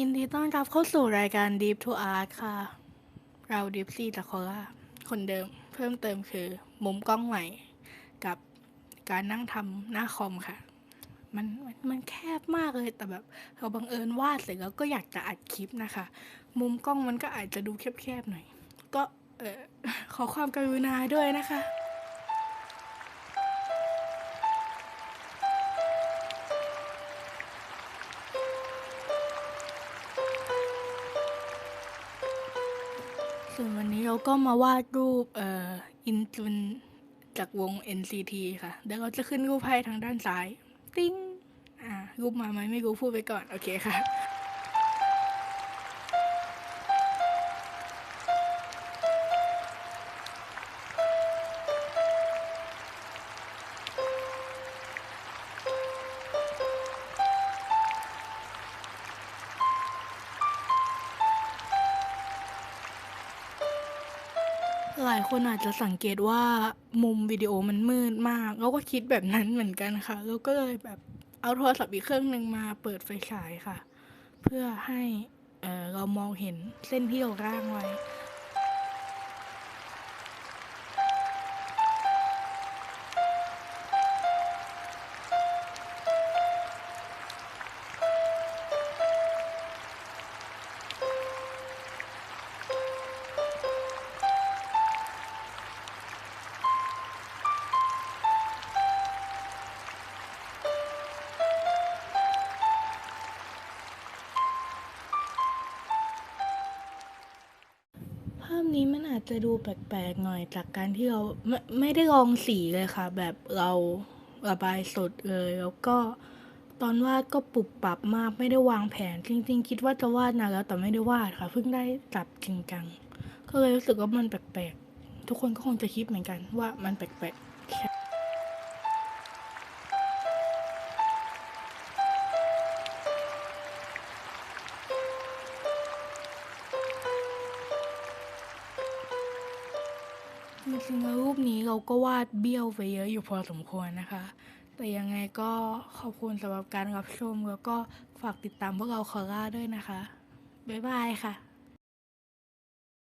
ยินดีต้อนรับเข้าสู่รายการ Deep to Art ค่ะ เรา Deep ซีจากโคราคนเดิมเพิ่มเติมคือ มุมกล้องใหม่ กับการนั่งทำหน้าคอมค่ะ มันมันมันแคบมากเลยแต่แบบเราบังเอิญวาดเสร็จแล้วก็อยากจะอัดคลิปนะคะ มุมกล้องมันก็อาจจะดูแคบๆหน่อย ก็เออขอความกรุณาด้วยนะคะ ส่วนวันนี้เราก็มาวาดรูปเอ่ออินจุนจากวง NCT ค่ะ เดี๋ยวเราจะขึ้นรูปให้ทางด้านซ้าย ติ้ง อ่า รูปมาไหมไม่รู้พูดไปก่อน โอเคค่ะ หลายคนอาจจะสังเกตว่ามุมวิดีโอมันมืดมากเราก็คิดแบบนั้นเหมือนกันค่ะเราก็เลยแบบเอาโทรศัพท์อีกเครื่องหนึ่งมาเปิดไฟฉายค่ะ เพื่อให้เอ่อเรามองเห็นเส้นที่เราร่างไว้ นี้มันอาจจะดูแปลกๆหน่อยจากการที่เราไม่ไม่ได้ลองสีเลยค่ะ แบบเราระบายสดเลย แล้วก็ตอนวาดก็ปรับปรับมากไม่ได้วางแผน จริง ๆ คิดว่าจะวาดนานแล้วแต่ไม่ได้วาดค่ะ เพิ่งได้จับจริงจังก็เลยรู้สึกว่ามันแปลกๆทุกคนก็คงจะคิดเหมือนกันว่ามันแปลกๆ จริงๆรูปนี้เราก็วาดเบี้ยวไปเยอะอยู่พอสมควรนะคะ แต่ยังไงก็ขอบคุณสำหรับการรับชมแล้วก็ฝากติดตามพวกเราคอร่าด้วยนะคะ บ๊ายบายค่ะ